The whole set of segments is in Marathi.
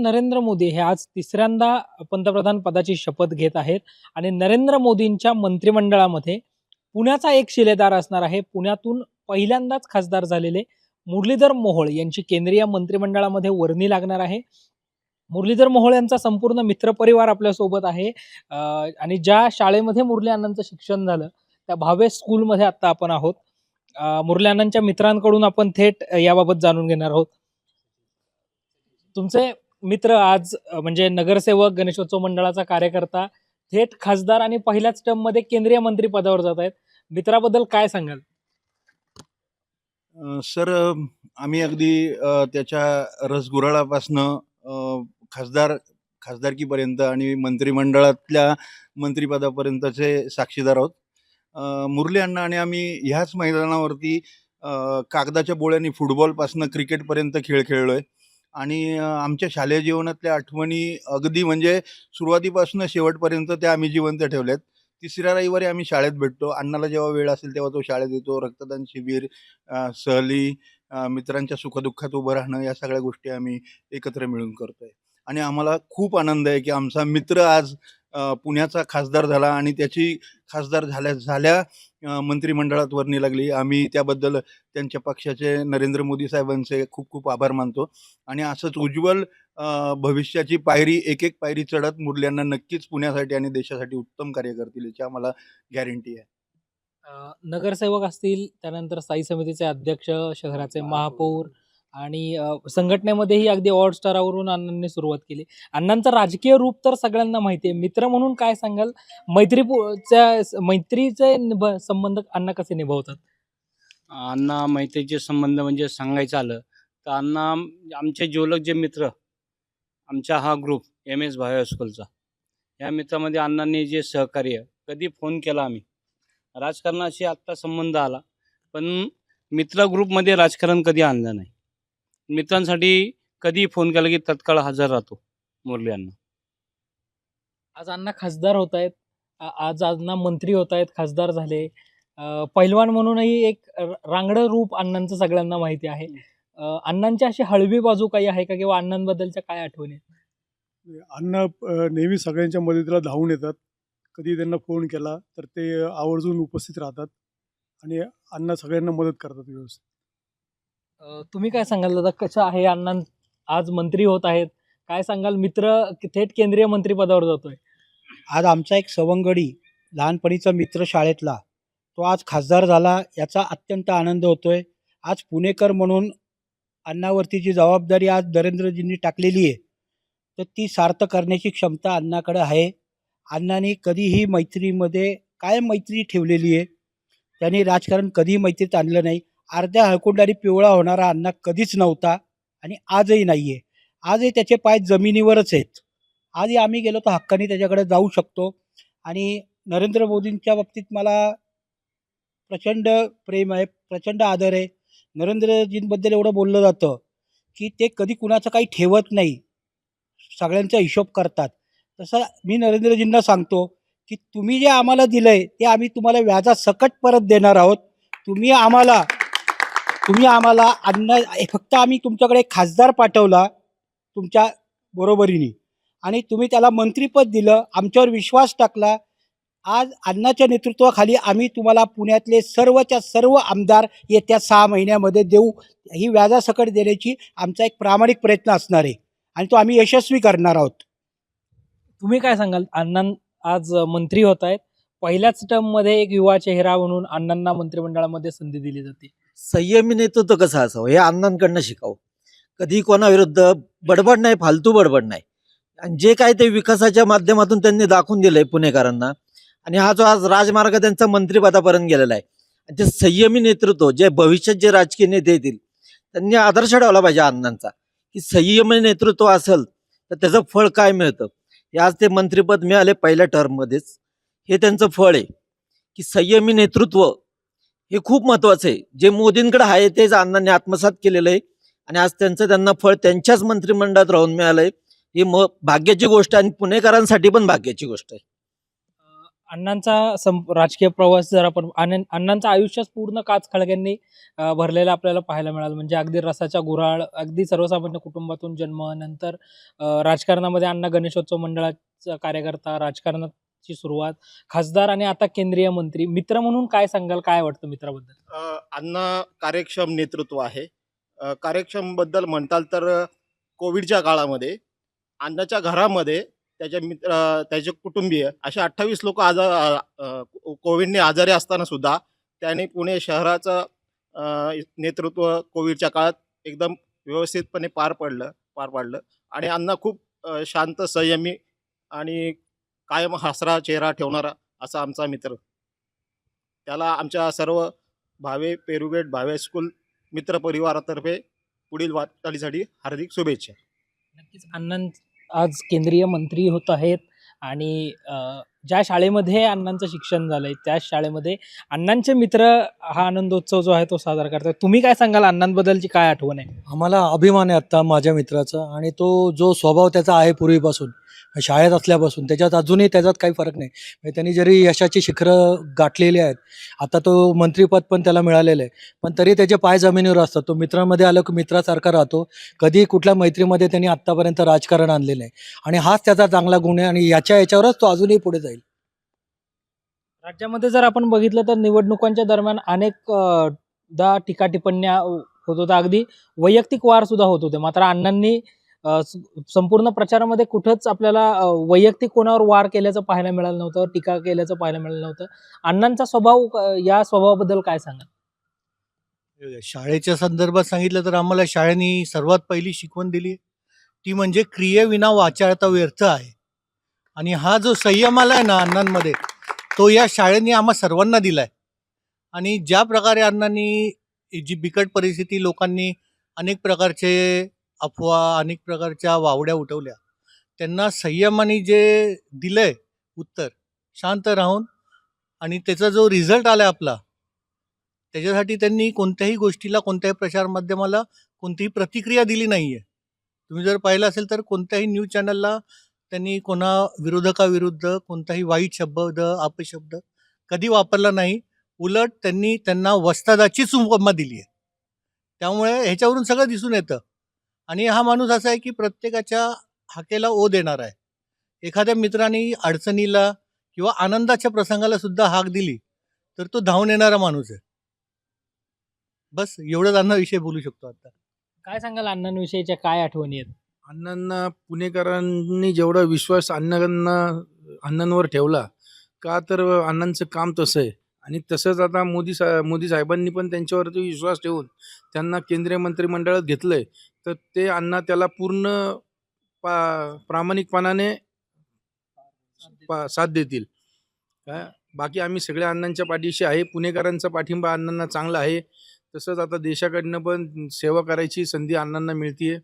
पंतप्रधान नरेंद्र मोदी हे आज तिसऱ्यांदा पंतप्रधान पदाची शपथ घेत आहेत. आणि नरेंद्र मोदींच्या मंत्रिमंडळामध्ये पुण्याचा एक शिलेदार असणार आहे. पुण्यातून पहिल्यांदाच खासदार झालेले मुरलीधर मोहोळ यांची केंद्रीय मंत्रिमंडळामध्ये वर्णी लागणार आहे. मुरलीधर मोहोळ यांचा संपूर्ण मित्रपरिवार आपल्यासोबत आहे. आणि ज्या शाळेमध्ये मुरली अण्णांचं शिक्षण झालं त्या भावे स्कूलमध्ये आत्ता आपण आहोत. मुरली अण्णांच्या मित्रांकडून आपण थेट याबाबत जाणून घेणार आहोत. तुमचे मित्र आज म्हणजे नगरसेवक गणेशोत्सव मंडळाचा कार्यकर्ता थेट खासदार आणि पहिल्याच टर्ममध्ये केंद्रीय मंत्री पदावर जात आहेत. मित्राबद्दल काय सांगाल? सर आम्ही अगदी त्याच्या रसगुराळापासनं खासदार खासदारकीपर्यंत आणि मंत्रिमंडळातल्या मंत्रिपदापर्यंतचे साक्षीदार आहोत. मुरली अण्णा आणि आम्ही ह्याच मैदानावरती कागदाच्या बोळ्यांनी फुटबॉलपासनं क्रिकेटपर्यंत खेळ खेळलो आहे आणि आमच्या शालेय जीवनातल्या आठवणी अगदी म्हणजे सुरुवातीपासून शेवटपर्यंत त्या आम्ही जिवंत ठेवल्यात. तिसऱ्या रविवारी आम्ही शाळेत भेटतो. अण्णाला जेव्हा वेळ असेल तेव्हा तो शाळेत येतो. रक्तदान शिबिर सहली मित्रांच्या सुखदुःखात उभं राहणं या सगळ्या गोष्टी आम्ही एकत्र मिळून करतोय. आणि आम्हाला खूप आनंद आहे की आमचा मित्र आज पुण्याचा खासदार झाला आणि त्याची खासदार झाल्या झाल्या मंत्रिमंडळात वर्णी लागली. आम्ही त्याबद्दल त्यांच्या पक्षाचे नरेंद्र मोदी साहेबांचे खूप खूप आभार मानतो. आणि असंच उज्ज्वल भविष्याची पायरी एक एक पायरी चढत मुरल्यांना नक्कीच पुण्यासाठी आणि देशासाठी उत्तम कार्य करतील याची आम्हाला गॅरंटी आहे. नगरसेवक असतील त्यानंतर स्थायी समितीचे अध्यक्ष शहराचे महापौर आणि संघटनेमध्येही अगदी ऑड स्टारावरून अण्णांनी सुरुवात केली. अण्णांचं राजकीय रूप तर सगळ्यांना माहिती आहे. मित्र म्हणून काय सांगाल? मैत्रीपूच्या मैत्रीचे संबंध अण्णा कसे निभावतात? अण्णा मैत्रीचे संबंध म्हणजे सांगायचं आलं तर अण्णा आमचे जिवलग जे मित्र आमचा हा ग्रुप एम एस भावे हायस्कूलचा या मित्रामध्ये अण्णांनी जे सहकार्य कधी फोन केला आम्ही. राजकारणाशी आत्ता संबंध आला पण मित्र ग्रुपमध्ये राजकारण कधी आणलं नाही. मित्रांसाठी कधी फोन केला की तत्काळ हजर राहतो मुरली अण्णा आज अण्णा खासदार होत आहेत. आज अण्णा मंत्री होत आहेत खासदार झाले. पैलवान म्हणूनही एक र- रांगडं रूप अण्णांचं सगळ्यांना माहिती आहे. अण्णांची अशी हळवी बाजू काही आहे का किंवा अण्णांबद्दलच्या काय आठवणी आहेत? अण्णा नेहमी सगळ्यांच्या मदतीला धावून येतात. कधी त्यांना फोन केला तर ते आवर्जून उपस्थित राहतात आणि अण्णा सगळ्यांना मदत करतात व्यवस्थित. तुम्ही काय सांगाल दादा? कसं आहे अण्णा? आज मंत्री होत आहेत. काय सांगाल? मित्र थेट केंद्रीय मंत्री पदावर जातोय. आज आमचा एक सवंगडी लहानपणीचा मित्र शाळेतला तो आज खासदार झाला याचा अत्यंत आनंद होतोय. आज पुणेकर म्हणून अण्णावरती जी जबाबदारी आज नरेंद्रजींनी टाकलेली आहे तर ती सार्थ करण्याची क्षमता अण्णाकडे आहे. अण्णांनी कधीही मैत्रीमध्ये काय मैत्री ठेवलेली आहे. त्यांनी राजकारण कधीही मैत्रीत आणलं नाही. अर्ध्या हळकुंडारी पिवळा होणारा अण्णा कधीच नव्हता आणि आजही नाही आहे आजही त्याचे पाय जमिनीवरच आहेत. आजही आम्ही गेलो तर हक्काने त्याच्याकडे जाऊ शकतो. आणि नरेंद्र मोदींच्या बाबतीत मला प्रचंड प्रेम आहे प्रचंड आदर आहे. नरेंद्रजींबद्दल एवढं बोललं जातं की ते कधी कुणाचं काही ठेवत नाही. सगळ्यांचा हिशोब करतात. तसं मी नरेंद्रजींना सांगतो की तुम्ही जे आम्हाला दिलं आहे ते आम्ही तुम्हाला व्याजासकट परत देणार आहोत. तुम्ही आम्हाला तुम्ही आम्हाला अन्न फक्त आम्ही तुमच्याकडे खासदार पाठवला तुमच्या बरोबरीने. आणि तुम्ही त्याला मंत्रीपद दिलं आमच्यावर विश्वास टाकला. आज अण्णाच्या नेतृत्वाखाली आम्ही तुम्हाला पुण्यातले सर्वच्या सर्व आमदार येत्या सहा महिन्यामध्ये देऊ. ही व्याजासकट देण्याची आमचा एक प्रामाणिक प्रयत्न असणार आहे. आणि तो आम्ही यशस्वी करणार आहोत. तुम्ही काय सांगाल? अण्णा आज मंत्री होत आहेत. पहिल्याच टर्ममध्ये एक युवा चेहरा म्हणून अण्णांना मंत्रिमंडळामध्ये संधी दिली जाते. संयमी नेतृत्व कसं असावं? हे अण्णांकडनं शिकावं. कधी कोणाविरुद्ध बडबड नाही फालतू बडबड नाही. आणि जे काय ते विकासाच्या माध्यमातून त्यांनी दाखवून दिलंय पुणेकरांना आणि हा जो आज राजमार्ग त्यांचा मंत्रिपदापर्यंत गेलेला आहे आणि ते संयमी नेतृत्व जे भविष्यात जे राजकीय नेते येतील त्यांनी आदर्श ठेवला पाहिजे अण्णांचा. की संयमी नेतृत्व असेल तर त्याचं फळ काय मिळतं? हे आज ते मंत्रिपद मिळाले पहिल्या टर्ममध्येच हे त्यांचं फळ आहे. की संयमी नेतृत्व हे खूप महत्वाचं आहे. जे मोदींकडे आहे तेच अण्णांनी आत्मसात केलेलं आहे. आणि आज त्यांचं त्यांना फळ त्यांच्याच मंत्रिमंडळात राहून मिळालंय. ही म भाग्याची गोष्ट आहे आणि पुणेकरांसाठी पण भाग्याची गोष्ट आहे. अण्णांचा संप राजकीय प्रवास जर आपण अण्णांचं आयुष्यच पूर्ण काच खळग्यांनी भरलेला भरलेलं आपल्याला पाहायला मिळालं. म्हणजे अगदी रसाच्या गुराळ अगदी सर्वसामान्य कुटुंबातून जन्म नंतर राजकारणामध्ये अण्णा गणेशोत्सव मंडळाचा कार्यकर्ता राजकारणात ची सुरुवात खासदार आणि आता केंद्रीय मंत्री. मित्र म्हणून काय सांगाल? काय वाटतं मित्राबद्दल? अण्णा कार्यक्षम नेतृत्व आहे. अ, कार्यक्षमबद्दल म्हणताल तर अ, कोविडच्या काळामध्ये अण्णाच्या घरामध्ये त्याच्या मित्र अ, त्याचे कुटुंबीय असे अठ्ठावीस लोक आजार अ, अ, कोविडने आजारी असताना सुद्धा त्याने पुणे शहराचं अ, नेतृत्व कोविडच्या काळात एकदम व्यवस्थितपणे पार पडलं पार पाडलं. आणि अण्णा खूप अ, शांत संयमी आणि कायम हसरा चेहरा ठेवणारा असा आमचा मित्र. त्याला आमच्या सर्व भावे पेरुगेट भावे स्कूल मित्र परिवारातर्फे पुढील वाटचालीसाठी हार्दिक शुभेच्छा. नक्कीच अण्णां आज केंद्रीय मंत्री होत आहेत आणि ज्या शाळेमध्ये अण्णांचं शिक्षण झालंय त्याच शाळेमध्ये अण्णांचे मित्र हा आनंदोत्सव जो आहे तो साजरा करतात तुम्ही काय सांगाल अण्णांबद्दलची काय आठवण आहे? आम्हाला अभिमान आहे आत्ता माझ्या मित्राचा आणि तो जो स्वभाव त्याचा आहे पूर्वीपासून शाळेत असल्यापासून त्याच्यात अजूनही त्याच्यात काही फरक नाही. म्हणजे त्यांनी जरी यशाची शिखरं गाठलेली आहेत आता तो मंत्रीपद पण त्याला मिळालेलं आहे. पण तरी त्याचे पाय जमिनीवर असतात. तो मित्रांमध्ये आलं की मित्रासारखा राहतो. कधी कुठल्या मैत्रीमध्ये त्यांनी आत्तापर्यंत राजकारण आणलेलं आहे. आणि हाच त्याचा चांगला गुण आहे आणि याच्या याच्यावरच तो अजूनही पुढे जाईल. राज्यामध्ये जर आपण बघितलं तर निवडणुकांच्या दरम्यान अनेक दा टीका टिप्पण्या होत होत्या. अगदी वैयक्तिक वार सुद्धा होत होते. मात्र अण्णांनी संपूर्ण प्रचारामध्ये कुठंच आपल्याला वैयक्तिक कोणावर वार केल्याचं पाहायला मिळालं नव्हतं टीका केल्याचं पाहायला मिळालं नव्हतं. अण्णांचा स्वभाव या स्वभावाबद्दल काय सांगा शाळेच्या संदर्भात सांगितलं तर आम्हाला शाळेने सर्वात पहिली शिकवण दिली. ती म्हणजे क्रियेविना वाचाळता व्यर्थ आहे. आणि हा जो संयम आला आहे ना अण्णांमध्ये तो या शाळेने आम्हा सर्वांना दिला आहे आणि ज्या प्रकारे अण्णांनी जी बिकट परिस्थिती लोकांनी अनेक प्रकारचे अफवा अनेक प्रकारच्या वावड्या उठवल्या. त्यांना संयमाने जे दिलं आहे उत्तर शांत राहून आणि त्याचा जो रिझल्ट आला आपला त्याच्यासाठी त्यांनी कोणत्याही गोष्टीला कोणत्याही प्रचार माध्यमाला कोणतीही प्रतिक्रिया दिली नाही आहे तुम्ही जर पाहिलं असेल तर कोणत्याही न्यूज चॅनलला त्यांनी कोणा विरोधकाविरुद्ध कोणताही वाईट शब्द अपशब्द कधी वापरला नाही. उलट त्यांनी त्यांना वस्तादाचीच उपमा दिली आहे त्यामुळे ह्याच्यावरून सगळं दिसून येतं. आणि हा माणूस असा आहे की प्रत्येकाच्या हाकेला ओ देणार आहे. एखाद्या मित्राने अडचणीला किंवा आनंदाच्या प्रसंगाला सुद्धा हाक दिली तर तो धावून येणारा माणूस आहे. बस एवढंच अण्णाविषयी बोलू शकतो आता. काय सांगाल अण्णांविषयीच्या काय आठवणी आहेत? अण्णांना पुणेकरांनी जेवढा विश्वास अण्णांना अण्णांवर ठेवला का तर अण्णांचं काम तसं आहे. आणि तसंच आता मोदी सा मोदी साहेबांनी पण त्यांच्यावरती विश्वास ठेवून त्यांना केंद्रीय मंत्रिमंडळात घेतलं आहे तर ते अण्णा त्याला पूर्ण पा प्रामाणिकपणाने पा साथ देतील. काय बाकी आम्ही सगळ्या अण्णांच्या पाठीशी आहे. पुणेकरांचा पाठिंबा अण्णांना चांगला आहे. तसंच आता देशाकडनं पण सेवा करायची संधी अण्णांना मिळतीये.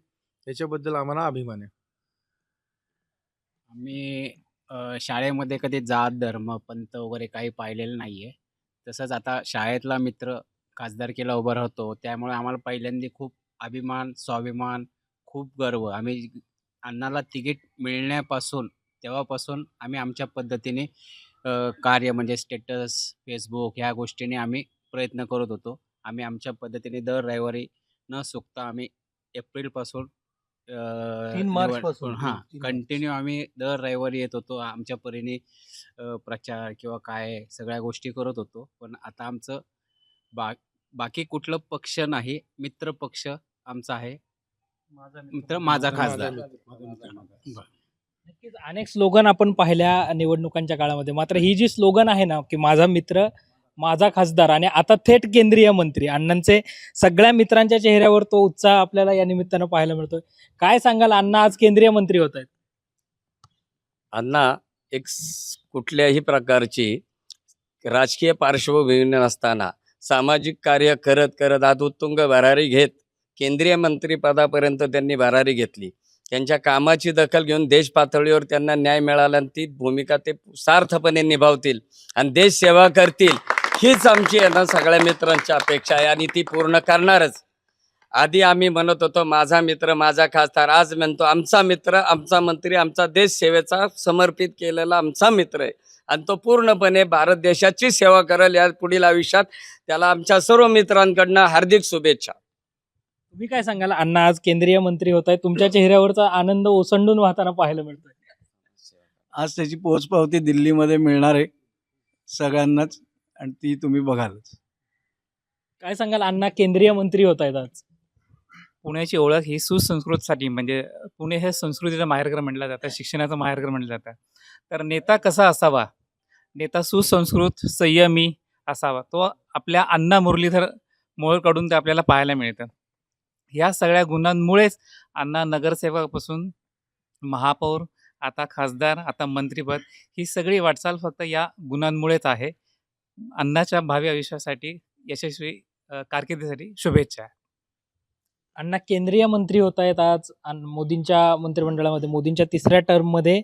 त्याच्याबद्दल आम्हाला अभिमान आहे. आम्ही शाळेमध्ये कधी जात धर्म पंत वगैरे काही पाहिलेलं नाही आहे तसंच आता शाळेतला मित्र खासदारकीला उभा राहतो. त्यामुळे आम्हाला पहिल्यांदा खूप अभिमान स्वाभिमान खूप गर्व. आम्ही अण्णाला तिकीट मिळण्यापासून तेव्हापासून आम्ही आमच्या पद्धतीने कार्य म्हणजे स्टेटस फेसबुक ह्या गोष्टीने आम्ही प्रयत्न करत होतो. आम्ही आमच्या पद्धतीने दर रविवारी न चुकता आम्ही एप्रिलपासून तीन मार्च पासून. हां. कंटिन्यू आम्ही दर रविवारी येत होतो. आमच्या परीने प्रचार किंवा काय सगळ्या गोष्टी करत होतो. पण आता आमचं बा बाकी कुठलं पक्ष नाही मित्र पक्ष आमचा आहे. मित्र माझा खासदार. नक्कीच अनेक स्लोगन आपण पाहिल्या निवडणुकांच्या काळामध्ये. मात्र ही जी स्लोगन आहे ना की माझा मित्र माझा खासदार आणि आता थेट केंद्रीय मंत्री अण्णांचे सगळ्या मित्रांच्या चेहऱ्यावर तो उत्साह आपल्याला या निमित्तानं पाहायला मिळतोय. काय सांगाल अण्णा आज केंद्रीय मंत्री होत आहेत? अण्णा एक कुठल्याही प्रकारची राजकीय पार्श्वभूमी नसताना सामाजिक कार्य करत करत आत उत्तुंग भरारी घेत केंद्रीय मंत्रीपदापर्यंत त्यांनी भरारी घेतली. त्यांच्या कामाची दखल घेऊन देश पातळीवर त्यांना न्याय मिळाला आणि ती भूमिका ते सार्थपणे निभावतील आणि देश सेवा करतील. हीच आमची आहे ना सगळ्या मित्रांची अपेक्षा आहे आणि ती पूर्ण करणारच. आधी आम्ही म्हणत होतो माझा मित्र माझा खासदार आज म्हणतो आमचा मित्र आमचा मंत्री आमचा देश सेवेचा समर्पित केलेला आमचा मित्र आहे. आणि तो पूर्णपणे भारत देशाची सेवा करेल या पुढील आयुष्यात. त्याला आमच्या सर्व मित्रांकडनं हार्दिक शुभेच्छा. तुम्ही काय सांगाल? अण्णा आज केंद्रीय मंत्री होत आहे तुमच्या चेहऱ्यावरचा आनंद ओसंडून वाहताना पाहायला मिळतोय. आज त्याची पोचपावती दिल्लीमध्ये मिळणार आहे सगळ्यांनाच. आणि ती तुम्ही बघालच. काय सांगाल? अण्णा केंद्रीय मंत्री होत आहेत आज. पुण्याची ओळख ही सुसंस्कृतसाठी म्हणजे पुणे हे संस्कृतीचं माहेरघर म्हटलं जातं शिक्षणाचं माहेरघर म्हटलं जातं. तर नेता कसा असावा? नेता सुसंस्कृत संयमी असावा. तो आपल्या अण्णा मुरलीधर मोहोळकडून ते आपल्याला पाहायला मिळतं. ह्या सगळ्या गुणांमुळेच अण्णा नगरसेवकापासून महापौर आता खासदार आता मंत्रीपद ही सगळी वाटचाल फक्त या गुणांमुळेच आहे. अण्णाच्या भावी आयुष्यासाठी यशस्वी कारकिर्दीसाठी शुभेच्छा. अण्णा केंद्रीय मंत्री होत आहेत आज मोदींच्या मंत्रिमंडळामध्ये मोदींच्या तिसऱ्या टर्ममध्ये.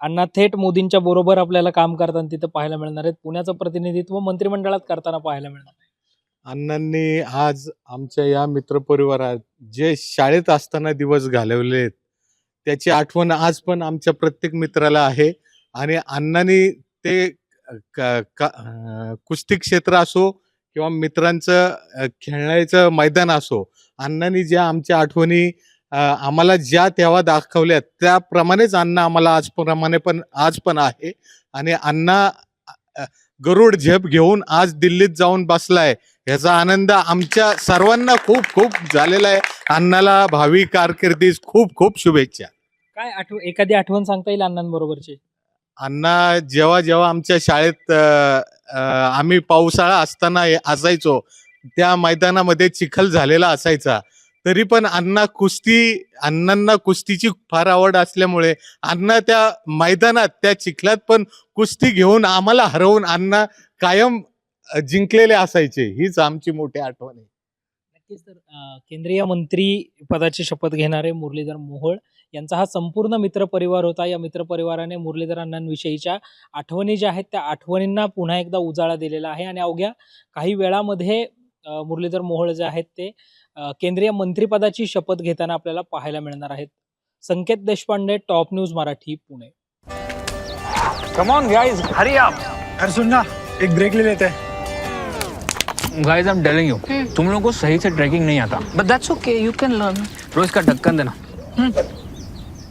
अण्णा थेट मोदींच्या बरोबर आपल्याला काम करताना तिथं पाहायला मिळणार आहेत. पुण्याचं प्रतिनिधित्व मंत्रिमंडळात करताना पाहायला मिळणार आहे. अण्णांनी आज आमच्या या मित्रपरिवारात जे शाळेत असताना दिवस घालवले आहेत त्याची आठवण आज पण आमच्या प्रत्येक मित्राला आहे. आणि अण्णांनी ते कुस्ती क्षेत्र असो किंवा मित्रांचं खेळण्याचं मैदान असो अण्णांनी ज्या आमच्या आठवणी आम्हाला ज्या तेव्हा दाखवल्या त्याप्रमाणेच अण्णा आम्हाला आजप्रमाणे पण आज पण आहे. आणि अण्णा गरुड झेप घेऊन आज दिल्लीत जाऊन बसलाय. ह्याचा आनंद आमच्या सर्वांना खूप खूप झालेला आहे. अण्णाला भावी कारकिर्दीस खूप खूप शुभेच्छा. काय आठव एखादी आठवण सांगता येईल अण्णांबरोबरची? अण्णा जेव्हा जेव्हा आमच्या शाळेत आम्ही पावसाळा असताना असायचो त्या मैदानामध्ये चिखल झालेला असायचा. तरी पण अण्णा कुस्ती अण्णांना कुस्तीची फार आवड असल्यामुळे अण्णा त्या मैदानात त्या चिखलात पण कुस्ती घेऊन आम्हाला हरवून अण्णा कायम जिंकलेले असायचे. हीच आमची मोठी आठवण आहे. नक्कीच तर केंद्रीय मंत्री पदाची शपथ घेणारे मुरलीधर मोहोळ यांचा हा संपूर्ण मित्रपरिवार होता. या मित्रपरिवाराने मुरलीधर अण्णांविषयीच्या आठवणी ज्या आहेत त्या आठवणींना पुन्हा एकदा उजाळा दिलेला आहे. आणि अवघ्या काही वेळामध्ये मुरलीधर मोहोळ जे आहेत ते केंद्रीय मंत्रिपदाची शपथ घेताना आपल्याला पाहायला मिळणार आहेत. Sanket Deshpande top news Marathi Pune. Come on guys hurry up अरे सुन ना एक ब्रेक ले लेते. हैं guys I am telling you तुम लोगों को सही से ट्रैकिंग नहीं आता. But that's okay you can learn रोज का ढक्कन देना.